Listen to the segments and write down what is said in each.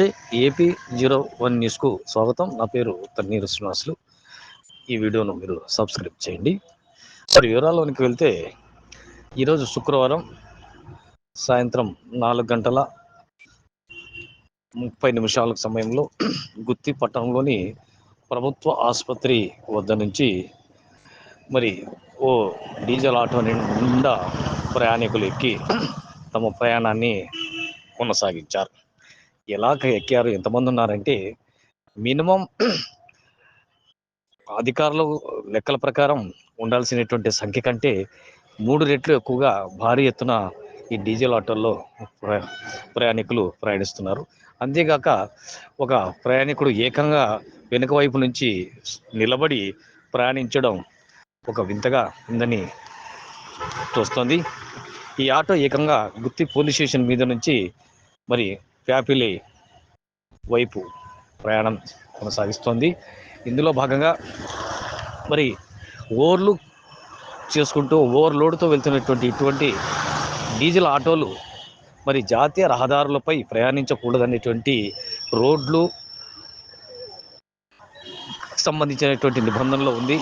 నమస్తే. AP zero one న్యూస్కు స్వాగతం. నా పేరు తన్నీరు శ్రీనివాసులు. ఈ వీడియోను మీరు సబ్స్క్రైబ్ చేయండి. మరి వివరాల్లోనికి వెళ్తే ఈరోజు శుక్రవారం సాయంత్రం నాలుగు గంటల ముప్పై నిమిషాల సమయంలో గుత్తి పట్టణంలోని ప్రభుత్వ ఆసుపత్రి వద్ద నుంచి మరి ఓ డీజిల్ ఆటో నిండా ప్రయాణికులు ఎక్కి తమ ప్రయాణాన్ని కొనసాగించారు. ఎలా ఎక్కారు ఎంతమంది ఉన్నారంటే మినిమం అధికారులు లెక్కల ప్రకారం ఉండాల్సినటువంటి సంఖ్య కంటే మూడు రెట్లు ఎక్కువగా భారీ ఎత్తున ఈ డీజిల్ ఆటోల్లో ప్రయాణికులు ప్రయాణిస్తున్నారు. అంతేగాక ఒక ప్రయాణికుడు ఏకంగా వెనుక వైపు నుంచి నిలబడి ప్రయాణించడం ఒక వింతగా ఉందని చూస్తోంది ఈ ఆటో ఏకంగా గుత్తి పోలీస్ స్టేషన్ మీద నుంచి మరి ప్యాపిలి వైపు ప్రయాణం కొనసాగిస్తోంది. ఇందులో భాగంగా మరి ఓవర్లు చేసుకుంటూ ఓవర్లోడ్తో వెళ్తున్నటువంటి ఇటువంటి డీజిల్ ఆటోలు మరి జాతీయ రహదారులపై ప్రయాణించకూడదనేటువంటి రోడ్లు సంబంధించినటువంటి నిబంధనలో ఉంది.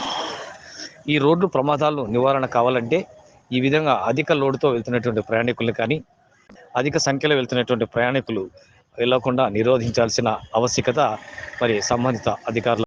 ఈ రోడ్లు ప్రమాదాలు నివారణ కావాలంటే ఈ విధంగా అధిక లోడుతో వెళ్తున్నటువంటి ప్రయాణికులు కానీ అధిక సంఖ్యలో వెళ్తున్నటువంటి ప్రయాణికులు వెళ్ళకుండా నిరోధించాల్సిన ఆవశ్యకత మరి సంబంధిత అధికారుల